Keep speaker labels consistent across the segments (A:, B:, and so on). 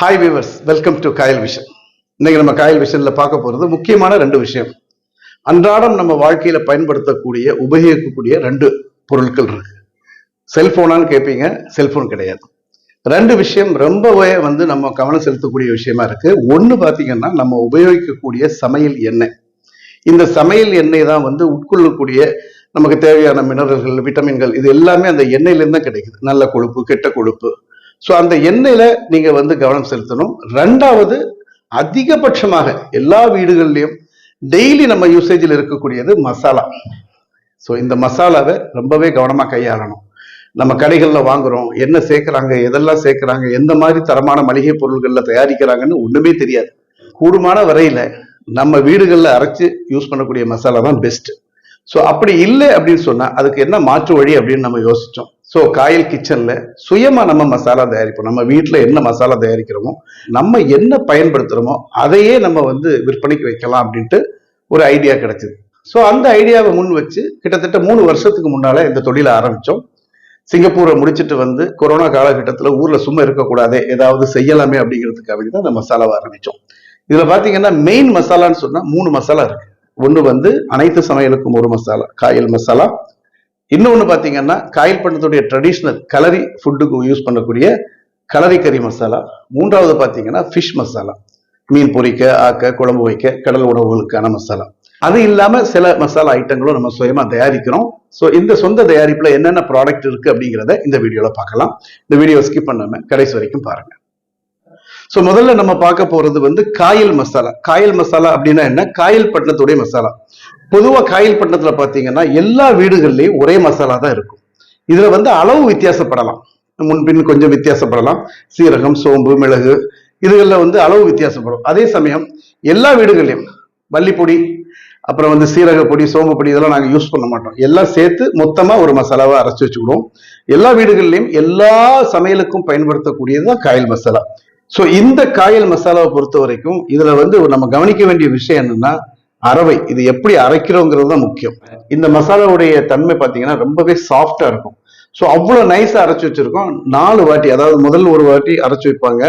A: Hi viewers welcome to Kayal vision இன்னைக்கு நம்ம காயல் விஷனில் பார்க்க போறது முக்கியமான ரெண்டு விஷயம். அன்றாடம் நம்ம வாழ்க்கையில பயன்படுத்தக்கூடிய உபயோகிக்கக்கூடிய ரெண்டு பொருட்கள் இருக்கு. செல்போனான்னு கேட்பீங்க செல்போன் கிடையாது. ரெண்டு விஷயம் ரொம்பவே வந்து நம்ம கவனம் செலுத்தக்கூடிய விஷயமா இருக்கு. ஒன்று பார்த்தீங்கன்னா நம்ம உபயோகிக்கக்கூடிய சமையல் எண்ணெய். இந்த சமையல் எண்ணெய் தான் வந்து உட்கொள்ளக்கூடிய நமக்கு தேவையான மினரல்கள் விட்டமின்கள் இது எல்லாமே அந்த எண்ணெயிலேருந்து தான் கிடைக்குது. நல்ல கொழுப்பு கெட்ட கொழுப்பு ஸோ அந்த எண்ணெயில நீங்க வந்து கவனம் செலுத்தணும். ரெண்டாவது அதிகபட்சமாக எல்லா வீடுகள்லையும் டெய்லி நம்ம யூசேஜில் இருக்கக்கூடியது மசாலா. ஸோ இந்த மசாலாவை ரொம்பவே கவனமாக கையாளணும். நம்ம கடைகளில் வாங்குறோம். என்ன சேர்க்குறாங்க எதெல்லாம் சேர்க்குறாங்க எந்த மாதிரி தரமான மளிகை பொருள்களில் தயாரிக்கிறாங்கன்னு ஒன்றுமே தெரியாது. கூடுமான வரையில் நம்ம வீடுகளில் அரைச்சு யூஸ் பண்ணக்கூடிய மசாலா தான் பெஸ்ட்டு ஸோ அப்படி இல்லை அப்படின்னு சொன்னால் அதுக்கு என்ன மாற்று வழி அப்படின்னு நம்ம யோசித்தோம் ஸோ காயல் கிச்சனில் சுயமாக நம்ம மசாலா தயாரிப்போம். நம்ம வீட்டில் என்ன மசாலா தயாரிக்கிறோமோ நம்ம என்ன பயன்படுத்துகிறோமோ அதையே நம்ம வந்து விற்பனைக்கு வைக்கலாம் அப்படின்ட்டு ஒரு ஐடியா கிடைச்சிது. ஸோ அந்த ஐடியாவை முன் வச்சு கிட்டத்தட்ட மூணு வருஷத்துக்கு முன்னால் இந்த தொழிலை ஆரம்பித்தோம் சிங்கப்பூரை முடிச்சிட்டு வந்து கொரோனா காலகட்டத்தில் ஊரில் சும்மா இருக்கக்கூடாதே ஏதாவது செய்யலாமே அப்படிங்கிறதுக்காக தான் இந்த மசாலாவை ஆரம்பித்தோம் இதில் பார்த்தீங்கன்னா மெயின் மசாலான்னு சொன்னால் மூணு மசாலா இருக்குது ஒன்று வந்து அனைத்து சமையலுக்கும் ஒரு மசாலா காயல் மசாலா. இன்னொன்று பார்த்தீங்கன்னா காயல் பண்ணத்துடைய ட்ரெடிஷ்னல் கலரி ஃபுட்டுக்கு யூஸ் பண்ணக்கூடிய கலரி கறி மசாலா. மூன்றாவது பார்த்தீங்கன்னா ஃபிஷ் மசாலா. மீன் பொரிக்க ஆக்க குழம்பு வைக்க கடல் உணவுகளுக்கான மசாலா. அது இல்லாமல் சில மசாலா ஐட்டங்களும் நம்ம சுயமாக தயாரிக்கிறோம். ஸோ இந்த சொந்த தயாரிப்பில் என்னென்ன ப்ராடக்ட் இருக்குது அப்படிங்கிறத இந்த வீடியோவில் பார்க்கலாம். இந்த வீடியோ ஸ்கிப் பண்ணாமல் கடைசி வரைக்கும் பாருங்கள் ஸோ முதல்ல நம்ம பார்க்க போறது வந்து காயல் மசாலா. காயல் மசாலா அப்படின்னா என்ன? காயல் பட்டினத்துடைய மசாலா. பொதுவாக காயல் பட்டணத்துல பார்த்தீங்கன்னா எல்லா வீடுகள்லையும் ஒரே மசாலா தான் இருக்கும். இதுல வந்து அளவு வித்தியாசப்படலாம். முன்பின் கொஞ்சம் வித்தியாசப்படலாம். சீரகம் சோம்பு மிளகு இதுகளில் வந்து அளவு வித்தியாசப்படும். அதே சமயம் எல்லா வீடுகள்லையும் மல்லிப்பொடி அப்புறம் வந்து சீரக பொடி சோம்பு பொடி இதெல்லாம் நாங்கள் யூஸ் பண்ண மாட்டோம். எல்லாம் சேர்த்து மொத்தமாக ஒரு மசாலாவை அரைச்சி வச்சுக்கிடுவோம். எல்லா வீடுகள்லையும் எல்லா சமையலுக்கும் பயன்படுத்தக்கூடியது தான் காயல் மசாலா. ஸோ இந்த காயல் மசாலாவை பொறுத்த வரைக்கும் இதுல வந்து நம்ம கவனிக்க வேண்டிய விஷயம் என்னன்னா அரவை இது எப்படி அரைக்கிறோங்கிறது தான் முக்கியம். இந்த மசாலாவுடைய தன்மை பார்த்தீங்கன்னா ரொம்பவே சாஃப்டா இருக்கும். ஸோ அவ்வளோ நைஸாக அரைச்சி வச்சிருக்கோம். நாலு வாட்டி அதாவது முதல் ஒரு வாட்டி அரைச்சி வைப்பாங்க.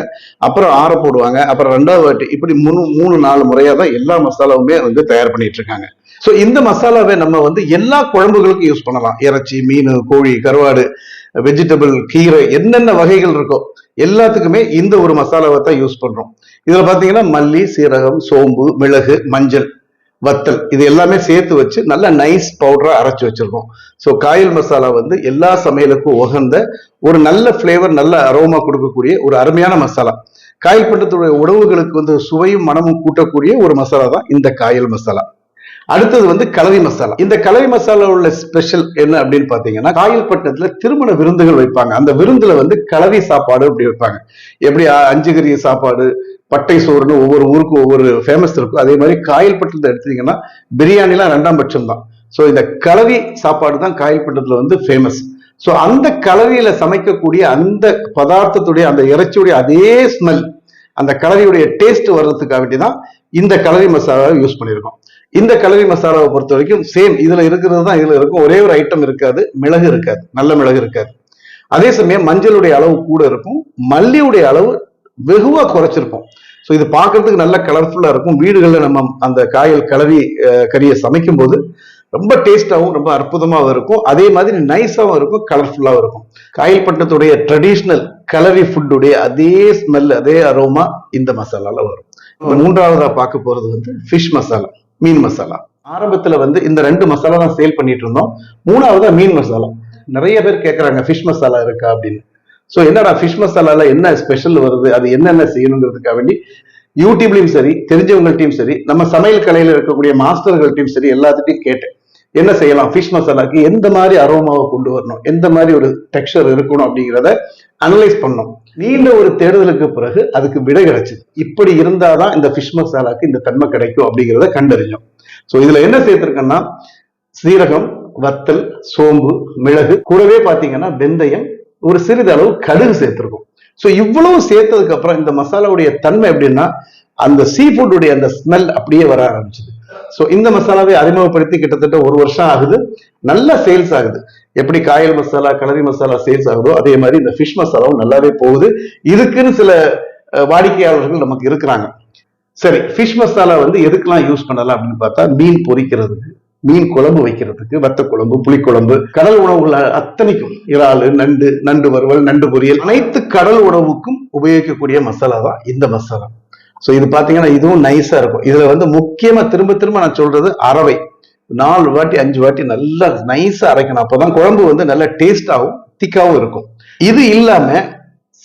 A: அப்புறம் ஆற போடுவாங்க. அப்புறம் ரெண்டாவது வாட்டி இப்படி மூணு மூணு நாலு முறையாக தான் எல்லா மசாலாவுமே வந்து தயார் பண்ணிட்டு இருக்காங்க. ஸோ இந்த மசாலாவை நம்ம வந்து எல்லா குழம்புகளுக்கும் யூஸ் பண்ணலாம். இறைச்சி மீன் கோழி கருவாடு வெஜிடபிள் கீரை என்னென்ன வகைகள் இருக்கோ எல்லாத்துக்குமே இந்த ஒரு மசாலாவை தான் யூஸ் பண்றோம். இதுல பாத்தீங்கன்னா மல்லி சீரகம் சோம்பு மிளகு மஞ்சள் வத்தல் இது எல்லாமே சேர்த்து வச்சு நல்ல நைஸ் பவுடரா அரைச்சு வச்சிருக்கோம். ஸோ காயல் மசாலா வந்து எல்லா சமையலுக்கும் உகந்த ஒரு நல்ல ஃப்ளேவர் நல்ல அரோமா கொடுக்கக்கூடிய ஒரு அருமையான மசாலா. காயல் பண்டத்துடைய உணவுகளுக்கு வந்து சுவையும் மனமும் கூட்டக்கூடிய ஒரு மசாலா தான் இந்த காயல் மசாலா. அடுத்தது வந்து கலவை மசாலா. இந்த கலவை மசாலா உள்ள ஸ்பெஷல் என்ன அப்படின்னு பாத்தீங்கன்னா காயல்பட்டினத்துல திருமண விருந்துகள் வைப்பாங்க. அந்த விருந்துல வந்து கலவை சாப்பாடு அப்படி வைப்பாங்க. எப்படி அஞ்சு கறி சாப்பாடு பட்டை சோறுன்னு ஒவ்வொரு ஊருக்கும் ஒவ்வொரு ஃபேமஸ் இருக்கும். அதே மாதிரி காயல்பட்டினத்தை எடுத்தீங்கன்னா பிரியாணிலாம் ரெண்டாம் பட்சம் தான் ஸோ இந்த கலவி சாப்பாடு தான் காயல்பட்டினத்துல வந்து ஃபேமஸ் ஸோ அந்த கலவையில சமைக்கக்கூடிய அந்த பதார்த்தத்துடைய அந்த இறைச்சியுடைய அதே ஸ்மெல் அந்த கலவையுடைய டேஸ்ட் வர்றதுக்காக வேண்டி தான் இந்த கலவை மசாலாவை யூஸ் பண்ணியிருக்கோம். இந்த கலவை மசாலாவை பொறுத்த வரைக்கும் சேம் இதுல இருக்கிறது தான் இதுல இருக்கும். ஒரே ஒரு ஐட்டம் இருக்காது. மிளகு இருக்காது. நல்ல மிளகு இருக்காது. அதே சமயம் மஞ்சளுடைய அளவு கூட இருக்கும். மல்லியுடைய அளவு வெகுவா குறைச்சிருக்கும் ஸோ இது பார்க்கிறதுக்கு நல்ல கலர்ஃபுல்லா இருக்கும். வீடுகளில் நம்ம அந்த காயல் அஹ், கறியை சமைக்கும் போது ரொம்ப டேஸ்டாகவும் ரொம்ப அற்புதமாகவும் இருக்கும். அதே மாதிரி நைஸாகவும் இருக்கும். கலர்ஃபுல்லாகவும் இருக்கும். காயல் பட்டத்துடைய ட்ரெடிஷ்னல் கலரி ஃபுட்டுடைய அதே ஸ்மெல் அதே அரோமா இந்த மசாலால வரும். இப்ப மூன்றாவதா பார்க்க போறது வந்து ஃபிஷ் மசாலா. மீன் மசாலா. ஆரம்பத்துல வந்து இந்த ரெண்டு மசாலா தான் சேல் பண்ணிட்டு இருந்தோம். மூணாவது மீன் மசாலா. நிறைய பேர் கேட்கறாங்க ஃபிஷ் மசாலா இருக்கா? அப்படின்னு. ஸோ என்னடா ஃபிஷ் மசாலால என்ன ஸ்பெஷல் வருது? அது என்னென்ன செய்யணுங்கிறதுக்காக வேண்டி யூடியூப்லயும் சரி தெரிஞ்சவங்கள்ட்டையும் சரி நம்ம சமையல் கலையில இருக்கக்கூடிய மாஸ்டர்கள்ட்டையும் சரி எல்லாத்துட்டையும் கேட்டேன். என்ன செய்யலாம்? ஃபிஷ் மசாலாக்கு எந்த மாதிரி அரோமாவை கொண்டு வரணும்? எந்த மாதிரி ஒரு டெக்ஸ்டர் இருக்கணும் அப்படிங்கிறத அனலைஸ் பண்ணோம். நீண்ட ஒரு தேடுதலுக்கு பிறகு அதுக்கு விடை கிடைச்சது. இப்படி இருந்தாதான் இந்த ஃபிஷ் மசாலாக்கு இந்த தன்மை கிடைக்கும் அப்படிங்கிறத கண்டறிஞ்சோம். ஸோ இதுல என்ன சேர்த்திருக்கேன்னா சீரகம் வத்தல் சோம்பு மிளகு கூடவே பாத்தீங்கன்னா வெந்தயம் ஒரு சிறிதளவு கடுகு சேர்த்திருக்கும். ஸோ இவ்வளவு சேர்த்ததுக்கு அப்புறம் இந்த மசாலாவுடைய தன்மை எப்படின்னா அந்த சீ ஃபுட்டுடைய அந்த ஸ்மெல் அப்படியே வர ஆரம்பிச்சது. ஸோ இந்த மசாலாவை அறிமுகப்படுத்தி கிட்டத்தட்ட ஒரு வருஷம் ஆகுது. நல்ல சேல்ஸ் ஆகுது. எப்படி காயல் மசாலா கலரி மசாலா சேல்ஸ் ஆகுதோ அதே மாதிரி இந்த ஃபிஷ் மசாலாவும் நல்லாவே போகுது. இதுக்குன்னு சில வாடிக்கையாளர்கள் நமக்கு இருக்கிறாங்க. சரி ஃபிஷ் மசாலா வந்து எதுக்கெல்லாம் யூஸ் பண்ணலாம் அப்படின்னு பார்த்தா மீன் பொரிக்கிறதுக்கு மீன் குழம்பு வைக்கிறதுக்கு வத்த குழம்பு புளிக்குழம்பு கடல் உணவுகள் அத்தனைக்கும் இறால் நண்டு நண்டு வறுவல் நண்டு பொரியல் அனைத்து கடல் உணவுக்கும் உபயோகிக்கக்கூடிய மசாலா தான் இந்த மசாலா? ஸோ இது பார்த்தீங்கன்னா இதுவும் நைஸாக இருக்கும். இதுல வந்து முக்கியமா திரும்ப திரும்ப நான் சொல்றது அரவை. நாலு வாட்டி அஞ்சு வாட்டி நல்லா நைஸா அரைக்கணும். அப்பதான் குழம்பு வந்து நல்ல டேஸ்டாகவும் திக்காவும் இருக்கும். இது இல்லாம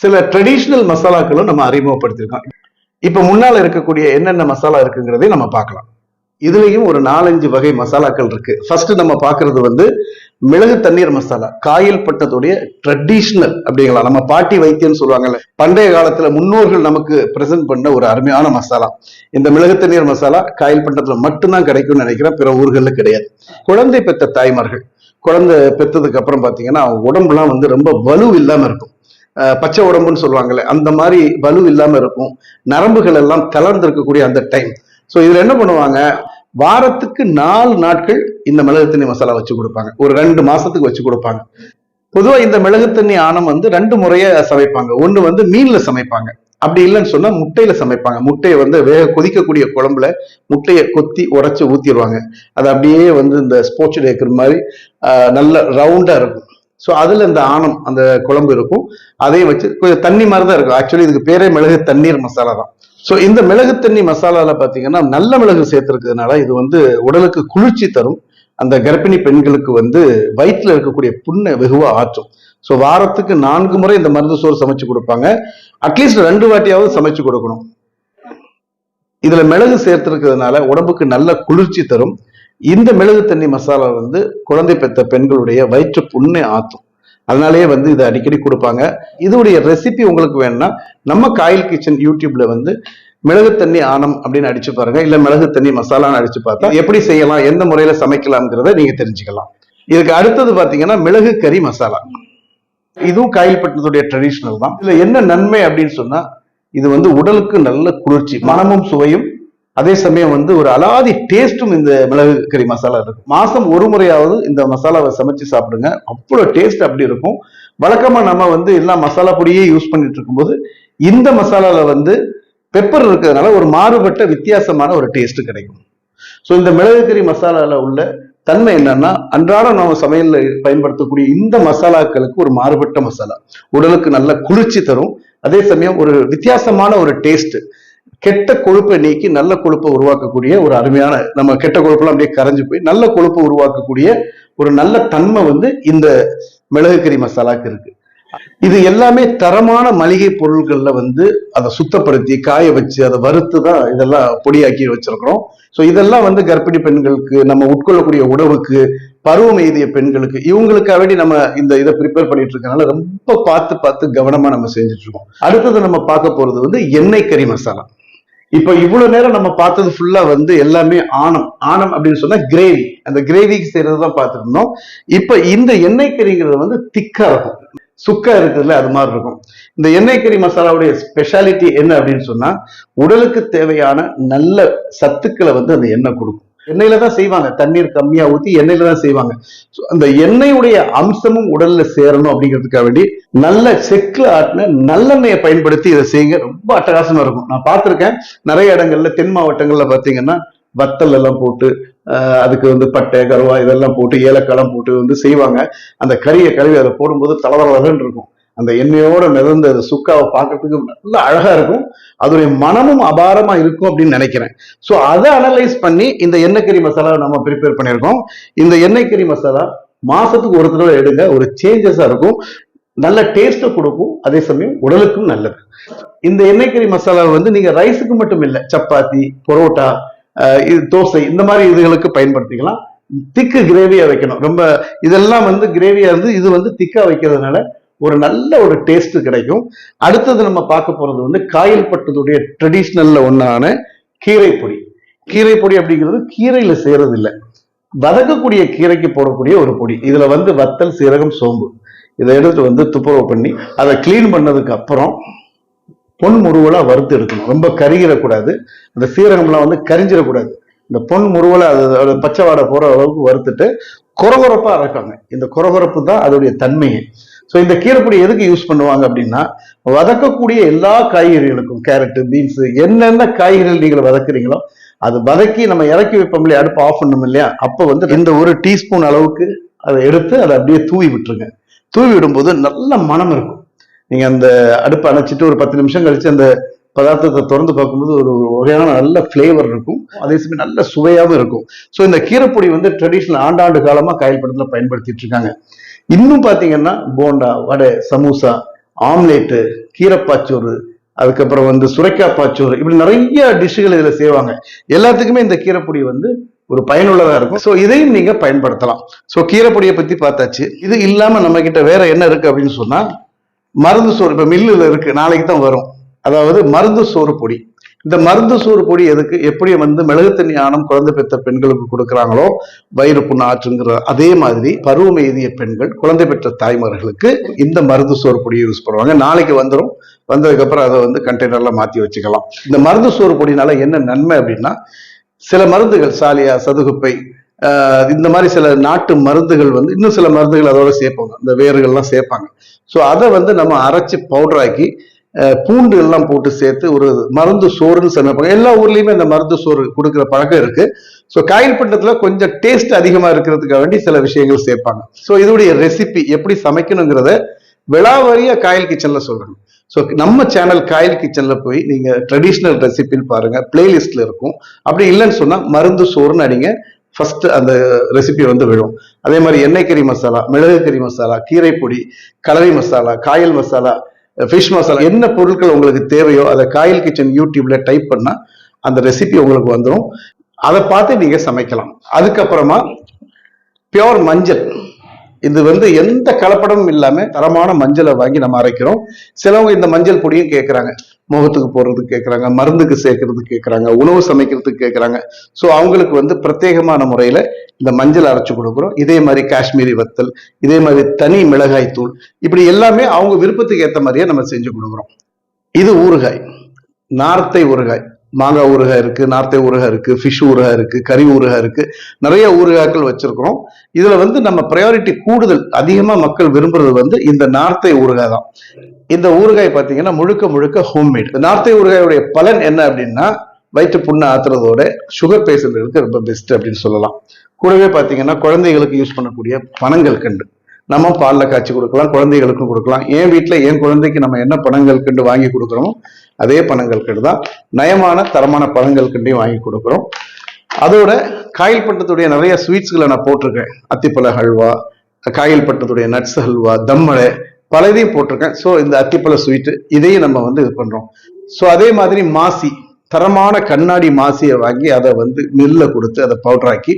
A: சில ட்ரெடிஷ்னல் மசாலாக்களும் நம்ம அறிமுகப்படுத்தியிருக்கோம். இப்போ முன்னால இருக்கக்கூடிய என்னென்ன மசாலா இருக்குங்கிறதையும் நம்ம பார்க்கலாம். இதுலேயும் ஒரு நாலஞ்சு வகை மசாலாக்கள் இருக்கு. ஃபர்ஸ்ட் நம்ம பார்க்கறது வந்து மிளகு தண்ணீர் மசாலா காயில் பட்டத்துடைய ட்ரெடிஷ்னல் அப்படிங்களா நம்ம பாட்டி வைத்தியம்னு சொல்லுவாங்கல்ல பண்டைய காலத்துல முன்னோர்கள் நமக்கு பிரசன்ட் பண்ண ஒரு அருமையான மசாலா. இந்த மிளகு தண்ணீர் மசாலா காயில் பட்டத்துல மட்டும்தான் கிடைக்கும்னு நினைக்கிறேன் பிற ஊர்களில் கிடையாது. குழந்தை பெற்ற தாய்மார்கள் குழந்தை பெற்றதுக்கு அப்புறம் பாத்தீங்கன்னா உடம்புலாம் வந்து ரொம்ப வலு இல்லாம இருக்கும். பச்சை உடம்புன்னு சொல்லுவாங்கல்ல அந்த மாதிரி வலு இல்லாம இருக்கும். நரம்புகள் எல்லாம் தளர்ந்து இருக்கக்கூடிய அந்த டைம் ஸோ இதுல என்ன பண்ணுவாங்க வாரத்துக்கு நாலு நாட்கள் இந்த மிளகு தண்ணி மசாலா வச்சு கொடுப்பாங்க. ஒரு ரெண்டு மாசத்துக்கு வச்சு கொடுப்பாங்க. பொதுவா இந்த மிளகு தண்ணி ஆணம் வந்து ரெண்டு முறைய சமைப்பாங்க. ஒண்ணு வந்து மீன்ல சமைப்பாங்க. அப்படி இல்லைன்னு சொன்னா முட்டையில சமைப்பாங்க. முட்டையை வந்து வேக கொதிக்கக்கூடிய குழம்புல முட்டையை கொத்தி உடைச்சு ஊத்திடுவாங்க. அது அப்படியே வந்து இந்த ஸ்போர்ட்ஸ் டேக்கிற மாதிரி நல்ல ரவுண்டா இருக்கும். ஸோ அதுல இந்த ஆணம் அந்த குழம்பு இருக்கும். அதையும் வச்சு கொஞ்சம் தண்ணி மாதிரி தான் இருக்கும். ஆக்சுவலி இதுக்கு பேரே மிளகு தண்ணீர் மசாலா தான். ஸோ இந்த மிளகு தண்ணி மசாலாவில் பார்த்தீங்கன்னா நல்ல மிளகு சேர்த்துருக்கிறதுனால இது வந்து உடலுக்கு குளிர்ச்சி தரும். அந்த கர்ப்பிணி பெண்களுக்கு வந்து வயிற்றில் இருக்கக்கூடிய புண்ணை வெகுவாக ஆற்றும். ஸோ வாரத்துக்கு நான்கு முறை இந்த மருந்து சோறு சமைச்சு கொடுப்பாங்க. அட்லீஸ்ட் ரெண்டு வாட்டியாவது சமைச்சு கொடுக்கணும். இதுல மிளகு சேர்த்திருக்கிறதுனால உடம்புக்கு நல்ல குளிர்ச்சி தரும். இந்த மிளகு தண்ணி மசாலா வந்து குழந்தை பெற்ற பெண்களுடைய வயிற்று புண்ணை ஆற்றும். அதனாலேயே வந்து இதை அடிக்கடி கொடுப்பாங்க. இதோடைய ரெசிபி உங்களுக்கு வேணும்னா நம்ம காயில் கிச்சன் யூடியூப்ல வந்து மிளகு தண்ணி ஆனம் அப்படின்னு அடிச்சு பாருங்க. இல்ல மிளகு தண்ணி மசாலான்னு அடிச்சு பார்த்தா எப்படி செய்யலாம் எந்த முறையில சமைக்கலாம்ங்கிறத நீங்க தெரிஞ்சுக்கலாம். இதுக்கு அடுத்தது பாத்தீங்கன்னா மிளகு கறி மசாலா. இதுவும் காயல்பட்டதுடைய ட்ரெடிஷ்னல் தான். இதுல என்ன நன்மை அப்படின்னு சொன்னா இது வந்து உடலுக்கு நல்ல குளிர்ச்சி மனமும் சுவையும் அதே சமயம் வந்து ஒரு அலாதி டேஸ்ட்டும் இந்த மிளகு கறி மசாலா இருக்கும். மாசம் ஒரு முறையாவது இந்த மசாலாவை சமைச்சு சாப்பிடுங்க. அவ்வளோ டேஸ்ட் அப்படி இருக்கும். வழக்கமா நம்ம வந்து எல்லா மசாலா பொடியே யூஸ் பண்ணிட்டு இருக்கும்போது இந்த மசாலாவில் வந்து பெப்பர் இருக்கிறதுனால ஒரு மாறுபட்ட வித்தியாசமான ஒரு டேஸ்ட் கிடைக்கும். ஸோ இந்த மிளகு கறி மசாலாவில் உள்ள தன்மை என்னன்னா அன்றாடம் நம்ம சமையல்ல பயன்படுத்தக்கூடிய இந்த மசாலாக்களுக்கு ஒரு மாறுபட்ட மசாலா. உடலுக்கு நல்ல குளிர்ச்சி தரும். அதே சமயம் ஒரு வித்தியாசமான ஒரு டேஸ்ட் கெட்ட கொழுப்பை நீக்கி நல்ல கொழுப்பை உருவாக்கக்கூடிய ஒரு அருமையான நம்ம கெட்ட கொழுப்பெல்லாம் அப்படியே கரைஞ்சு போய் நல்ல கொழுப்பை உருவாக்கக்கூடிய ஒரு நல்ல தன்மை வந்து இந்த மிளகு கறி மசாலாக்கு இருக்கு. இது எல்லாமே தரமான மளிகை பொருட்கள்ல வந்து அதை சுத்தப்படுத்தி காய வச்சு அதை வறுத்து தான் இதெல்லாம் பொடியாக்கி வச்சிருக்கிறோம். ஸோ இதெல்லாம் வந்து கர்ப்பிணி பெண்களுக்கு நம்ம உட்கொள்ளக்கூடிய உணவுக்கு பருவம் எய்திய பெண்களுக்கு இவங்களுக்காக வேண்டி நம்ம இந்த இதை ப்ரிப்பேர் பண்ணிட்டு இருக்கனால ரொம்ப பார்த்து பார்த்து கவனமா நம்ம செஞ்சுட்டு இருக்கோம். அடுத்தது நம்ம பார்க்க போறது வந்து எண்ணெய் கறி மசாலா. இப்ப இவ்வளவு நேரம் நம்ம பார்த்தது ஃபுல்லா வந்து எல்லாமே ஆணம். ஆணம் அப்படின்னு சொன்னா கிரேவி அந்த கிரேவிக்கு செய்யறது தான் பார்த்துருந்தோம் இப்ப இந்த எண்ணெய் கறிங்கிறது வந்து திக்கா இருக்கும். சுக்கா இருக்குதுல அது மாதிரி இருக்கும். இந்த எண்ணெய் கறி மசாலாவுடைய ஸ்பெஷாலிட்டி என்ன அப்படின்னு சொன்னா உடலுக்கு தேவையான நல்ல சத்துக்களை வந்து அந்த எண்ணெய் கொடுக்கும். எண்ணெயில தான் செய்வாங்க. தண்ணீர் கம்மியா ஊத்தி எண்ணெயில தான் செய்வாங்க. அந்த எண்ணெயுடைய அம்சமும் உடல்ல சேரணும் அப்படிங்கிறதுக்காக வேண்டி நல்ல செக்கில் ஆட்டின நல்லெண்ணெயை பயன்படுத்தி இதை செய்யுங்க. ரொம்ப அட்டகாசமா இருக்கும். நான் பார்த்திருக்கேன். நிறைய இடங்கள்ல தென் மாவட்டங்கள்ல பாத்தீங்கன்னா வத்தல் எல்லாம் போட்டு அதுக்கு வந்து பட்டை கருவா இதெல்லாம் போட்டு ஏலக்காலம் போட்டு வந்து செய்வாங்க. அந்த கறியை கழுவி அதை போடும்போது தளதளன்னு இருக்கும். அந்த எண்ணெயோட மிதந்த அந்த சுக்காவை பார்க்கறதுக்கு நல்ல அழகா இருக்கும். அதோடைய மனமும் அபாரமா இருக்கும் அப்படின்னு நினைக்கிறேன். ஸோ அதை அனலைஸ் பண்ணி இந்த எண்ணெய் கறி மசாலாவை நம்ம ப்ரிப்பேர் பண்ணியிருக்கோம். இந்த எண்ணெய் கறி மசாலா மாசத்துக்கு ஒரு தடவை எடுங்க. ஒரு சேஞ்சஸா இருக்கும். நல்ல டேஸ்ட்டை கொடுக்கும். அதே சமயம் உடலுக்கும் நல்லது. இந்த எண்ணெய் கறி மசாலா வந்து நீங்க ரைஸுக்கு மட்டும் இல்லை சப்பாத்தி பரோட்டா ஆஹ் இது தோசை இந்த மாதிரி இதுகளுக்கு பயன்படுத்திக்கலாம். திக்கு கிரேவியா வைக்கணும். ரொம்ப இதெல்லாம் வந்து கிரேவியா இருந்து இது வந்து திக்கா வைக்கிறதுனால ஒரு நல்ல ஒரு டேஸ்ட் கிடைக்கும். அடுத்தது நம்ம பார்க்க போறது வந்து காயல் பட்டதுடைய ட்ரெடிஷ்னல்ல ஒன்னான கீரை பொடி. கீரை பொடி அப்படிங்கிறது கீரையில செய்யறது இல்லை வதக்கக்கூடிய கீரைக்கு போடக்கூடிய ஒரு பொடி. இதுல வந்து வத்தல் சீரகம் சோம்பு. இதை எடுத்து வந்து துப்புரவு பண்ணி அதை க்ளீன் பண்ணதுக்கு அப்புறம் பொன் முருவலா வறுத்து எடுக்கணும். ரொம்ப கருகிடக்கூடாது. அந்த சீரகம்லாம் வந்து கரிஞ்சிடக்கூடாது. இந்த பொன் முருவலை அது பச்சை வாடை போற அளவுக்கு வறுத்துட்டு கொரகொரப்பா அரைப்பாங்க. இந்த கொரகொரப்பு தான் அதோடைய தன்மையை. ஸோ இந்த கீரைப்பொடி எதுக்கு யூஸ் பண்ணுவாங்க அப்படின்னா வதக்கக்கூடிய எல்லா காய்கறிகளுக்கும் கேரட்டு பீன்ஸ் என்னென்ன காய்கறிகள் நீங்கள் வதக்குறீங்களோ அது வதக்கி நம்ம இறக்கி வைப்போம் இல்லையா அடுப்பு ஆஃப் பண்ணோம் இல்லையா அப்போ வந்து இந்த ஒரு டீஸ்பூன் அளவுக்கு அதை எடுத்து அதை அப்படியே தூவி விட்டுருங்க. தூவி விடும்போது நல்ல மனம் இருக்கும். நீங்க அந்த அடுப்பை அணைச்சிட்டு ஒரு பத்து நிமிஷம் கழிச்சு அந்த பதார்த்தத்தை திறந்து பார்க்கும்போது ஒரு வகையான நல்ல ஃப்ளேவர் இருக்கும். அதே சமயம் நல்ல சுவையாகவும் இருக்கும். ஸோ இந்த கீரைப்பொடி வந்து ட்ரெடிஷ்னல் ஆண்டாண்டு காலமா காயல் படத்தில் பயன்படுத்திட்டு இருக்காங்க. இன்னும் பார்த்தீங்கன்னா போண்டா வடை சமோசா ஆம்லேட்டு கீரைப்பாச்சோறு அதுக்கப்புறம் வந்து சுரைக்காய் பாச்சோறு இப்படி நிறைய டிஷ்ஷுகள் இதில் செய்வாங்க. எல்லாத்துக்குமே இந்த கீரைப்பொடி வந்து ஒரு பயனுள்ளதாக இருக்கும். ஸோ இதையும் நீங்கள் பயன்படுத்தலாம். ஸோ கீரைப்பொடியை பற்றி பார்த்தாச்சு. இது இல்லாமல் நம்மக்கிட்ட வேற என்ன இருக்குது அப்படின்னு சொன்னால் மருந்து சோறு இப்போ மில்லில் இருக்குது நாளைக்கு தான் வரும். அதாவது மருந்து சோறு பொடி. இந்த மருந்து சோறு பொடி எதுக்கு? எப்படி வந்து மிளகு தண்ணி ஆணம் குழந்தை பெற்ற பெண்களுக்கு கொடுக்குறாங்களோ? வயிறு புண்ணு ஆற்றுங்கிற அதே மாதிரி பருவம் எய்திய பெண்கள் குழந்தை பெற்ற தாய்மார்களுக்கு இந்த மருந்து சோறு பொடியை யூஸ் பண்ணுவாங்க. நாளைக்கு வந்துடும் வந்ததுக்கப்புறம் அதை வந்து கண்டெய்னர்ல மாற்றி வச்சுக்கலாம். இந்த மருந்து சோறு பொடினால என்ன நன்மை அப்படின்னா சில மருந்துகள் சாலியா சதுகுப்பை இந்த மாதிரி சில நாட்டு மருந்துகள் வந்து இன்னும் சில மருந்துகள் அதோட சேர்ப்பாங்க. இந்த வேர்கள்லாம் சேர்ப்பாங்க. ஸோ அதை வந்து நம்ம அரைச்சி பவுடராக்கி பூண்டு எல்லாம் போட்டு சேர்த்து ஒரு மருந்து சோறுன்னு சமைப்பாங்க எல்லா ஊர்லயுமே அந்த மருந்து சோறு கொடுக்குற பழக்கம் இருக்கு. ஸோ காயில் பண்டத்துல கொஞ்சம் டேஸ்ட் அதிகமா இருக்கிறதுக்காக வேண்டி சில விஷயங்கள் சேர்ப்பாங்க. ஸோ இதோடைய ரெசிபி எப்படி சமைக்கணுங்கிறத விழாவறிய காயல் கிச்சன்ல சொல்லணும் ஸோ நம்ம சேனல் காயல் கிச்சன்ல போய் நீங்க ட்ரெடிஷ்னல் ரெசிபின்னு பாருங்க. பிளேலிஸ்ட்ல இருக்கும். அப்படி இல்லைன்னு சொன்னா மருந்து சோறுன்னு அடிங்க. ஃபர்ஸ்ட் அந்த ரெசிபி வந்து விழும். அதே மாதிரி எண்ணெய் கறி மசாலா மிளகு கறி மசாலா கீரை பொடி மசாலா காயல் மசாலா ஃபிஷ் மசாலா என்ன பொருட்கள் உங்களுக்கு தேவையோ அதை காயல் கிச்சன் யூடியூப்ல டைப் பண்ணா அந்த ரெசிபி உங்களுக்கு வந்துடும் அதை பார்த்து நீங்க சமைக்கலாம். அதுக்கப்புறமா பியோர் மஞ்சள். இது வந்து எந்த கலப்படமும் இல்லாமல் தரமான மஞ்சளை வாங்கி நம்ம அரைக்கிறோம். சிலவங்க இந்த மஞ்சள் பொடியும் கேட்குறாங்க முகத்துக்கு போடுறதுக்கு கேட்குறாங்க மருந்துக்கு சேர்க்கறதுக்கு கேட்குறாங்க உணவு சமைக்கிறதுக்கு கேட்குறாங்க ஸோ அவங்களுக்கு வந்து பிரத்யேகமான முறையில் இந்த மஞ்சள் அரைச்சி கொடுக்குறோம். இதே மாதிரி காஷ்மீரி வத்தல் இதே மாதிரி தனி மிளகாய் தூள் இப்படி எல்லாமே அவங்க விருப்பத்துக்கு ஏற்ற மாதிரியே நம்ம செஞ்சு கொடுக்குறோம். இது ஊறுகாய் நார்த்தை ஊறுகாய். மாங்காய் ஊறுகாய் இருக்கு நார்த்தை ஊறுகாய் இருக்கு ஃபிஷ் ஊறுகாய் இருக்கு கறி ஊறுகாய் இருக்கு. நிறைய ஊறுகாய்கள் வச்சிருக்கிறோம். இதுல வந்து நம்ம ப்ரையாரிட்டி கூடுதல் அதிகமா மக்கள் விரும்புறது வந்து இந்த நார்த்தை ஊறுகாய் தான். இந்த ஊறுகாய் பார்த்தீங்கன்னா முழுக்க முழுக்க ஹோம்மேட் நார்த்தை ஊறுகாயுடைய பலன் என்ன அப்படின்னா வயிற்று புண்ணை ஆத்துறதோட சுகர் பேஷண்ட்களுக்கு ரொம்ப பெஸ்ட் அப்படின்னு சொல்லலாம். கூடவே பார்த்தீங்கன்னா குழந்தைகளுக்கு யூஸ் பண்ணக்கூடிய பனங்கள் கண்டு. நம்ம பாலில் காய்ச்சி கொடுக்கலாம் குழந்தைகளுக்கும் கொடுக்கலாம். என் வீட்டில் என் குழந்தைக்கு நம்ம என்ன பணங்கள் கண்டு வாங்கி கொடுக்குறோமோ அதே பனங்கள் கிட்ட தான் நயமான தரமான பழங்கள் கிட்டையும் வாங்கி கொடுக்குறோம். அதோட காயில் பட்டத்துடைய நிறைய ஸ்வீட்ஸ்களை நான் போட்டிருக்கேன். அத்திப்பழ ஹல்வா காயில் பட்டத்துடைய நட்ஸ் ஹல்வா தம்மலை பல இதையும் போட்டிருக்கேன். ஸோ இந்த அத்திப்பழ ஸ்வீட்டு இதையும் நம்ம வந்து இது பண்ணுறோம் ஸோ அதே மாதிரி மாசி தரமான கண்ணாடி மாசியை வாங்கி அதை வந்து மில்ல கொடுத்து அதை பவுடராக்கி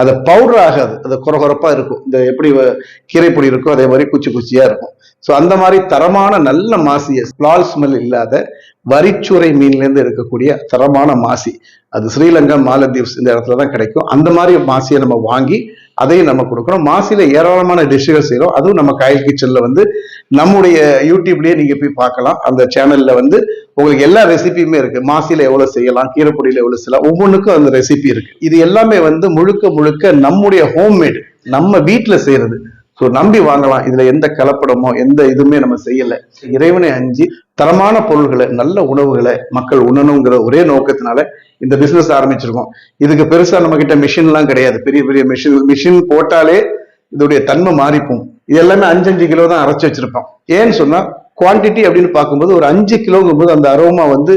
A: அதை பவுடர் ஆகாது. அது குறகுறப்பா இருக்கும். இந்த எப்படி கீரைப்பொடி இருக்கோ அதே மாதிரி குச்சி குச்சியா இருக்கும். ஸோ அந்த மாதிரி தரமான நல்ல மாசியை ஸ்லால் ஸ்மெல் இல்லாத வரிச்சுரை மீன்லேருந்து இருக்கக்கூடிய தரமான மாசி. அது ஸ்ரீலங்கா மாலத்தீவ்ஸ் இந்த இடத்துல தான் கிடைக்கும். அந்த மாதிரி மாசியை நம்ம வாங்கி அதையும் நம்ம கொடுக்குறோம் மாசில ஏராளமான டிஷ்ஷுகள் செய்கிறோம் அதுவும் நம்ம காயல் கிச்சனில் வந்து நம்முடைய யூடியூப்லேயே நீங்கள் போய் பார்க்கலாம். அந்த சேனலில் வந்து உங்களுக்கு எல்லா ரெசிபியுமே இருக்குது மாசில எவ்வளோ செய்யலாம் கீரைப்பொடியில் எவ்வளோ செய்யலாம் ஒவ்வொன்றுக்கும் அந்த ரெசிபி இருக்குது இது எல்லாமே வந்து முழுக்க முழுக்க நம்முடைய ஹோம்மேட் நம்ம வீட்டில் செய்கிறது ஸோ நம்பி வாங்கலாம். இதுல எந்த கலப்படமோ எந்த இதுவுமே நம்ம செய்யல. இறைவனை அஞ்சு தரமான பொருள்களை நல்ல உணவுகளை மக்கள் உண்ணணுங்கிற ஒரே நோக்கத்தினால இந்த பிசினஸ் ஆரம்பிச்சிருக்கோம். இதுக்கு பெருசா நம்ம கிட்ட மிஷின்லாம் கிடையாது. பெரிய பெரிய மிஷின் மிஷின் போட்டாலே இதோடைய தன்மை மாறிப்போம். இது எல்லாமே அஞ்சு அஞ்சு கிலோ தான் அரைச்சு வச்சிருப்போம். ஏன்னு சொன்னா குவான்டிட்டி அப்படின்னு பார்க்கும்போது ஒரு அஞ்சு கிலோங்கும் போது அந்த அரோமா வந்து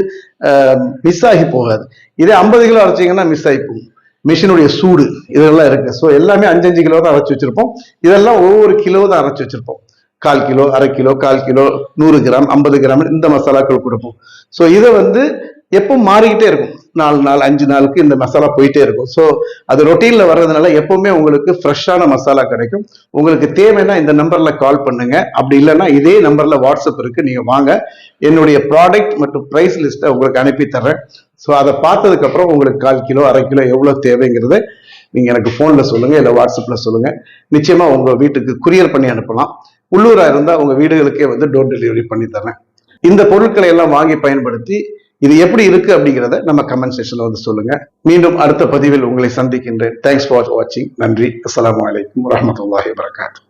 A: மிஸ் ஆகி போகாது. இதே ஐம்பது கிலோ அரைச்சிங்கன்னா மிஸ் ஆகி போகும். மிஷினுடைய சூடு இதெல்லாம் இருக்கு. ஸோ எல்லாமே அஞ்சு அஞ்சு கிலோ தான் அரைச்சு வச்சிருப்போம். இதெல்லாம் ஒவ்வொரு கிலோ தான் அரைச்சு வச்சிருப்போம். கால் கிலோ அரை கிலோ கால் கிலோ நூறு கிராம் ஐம்பது கிராம் இந்த மசாலாக்கள் கொடுப்போம். ஸோ இதை வந்து எப்போ மாறிக்கிட்டே இருக்கும்? நாலு நாள் அஞ்சு நாளுக்கு இந்த மசாலா போயிட்டே இருக்கும். ஸோ அது ரொட்டீனில் வர்றதுனால எப்பவுமே உங்களுக்கு ஃப்ரெஷ்ஷான மசாலா கிடைக்கும். உங்களுக்கு தேவைன்னா இந்த நம்பரில் கால் பண்ணுங்க. அப்படி இல்லைன்னா இதே நம்பரில் வாட்ஸ்அப் இருக்கு. நீங்கள் வாங்க. என்னுடைய ப்ராடக்ட் மற்றும் ப்ரைஸ் லிஸ்ட்டை உங்களுக்கு அனுப்பி தர்றேன். ஸோ அதை பார்த்ததுக்கப்புறம் உங்களுக்கு கால் கிலோ அரை கிலோ எவ்வளோ தேவைங்கிறத நீங்கள் எனக்கு ஃபோனில் சொல்லுங்கள் இல்லை வாட்ஸ்அப்பில் சொல்லுங்கள் நிச்சயமாக உங்கள் வீட்டுக்கு குரியர் பண்ணி அனுப்பலாம். உள்ளூராக இருந்தால் உங்கள் வீடுகளுக்கே வந்து டோர் டெலிவரி பண்ணி தரேன் இந்த பொருட்களை எல்லாம் வாங்கி பயன்படுத்தி இது எப்படி இருக்கு அப்படிங்கிறத நம்ம கமெண்ட் செக்ஷன்ல வந்து சொல்லுங்க. மீண்டும் அடுத்த பதிவில் உங்களை சந்திக்கின்றேன். தேங்க்ஸ் ஃபார் வாட்சிங் நன்றி. அஸ்லாம் வலைக்கம் வரமத்துல வரகாத்து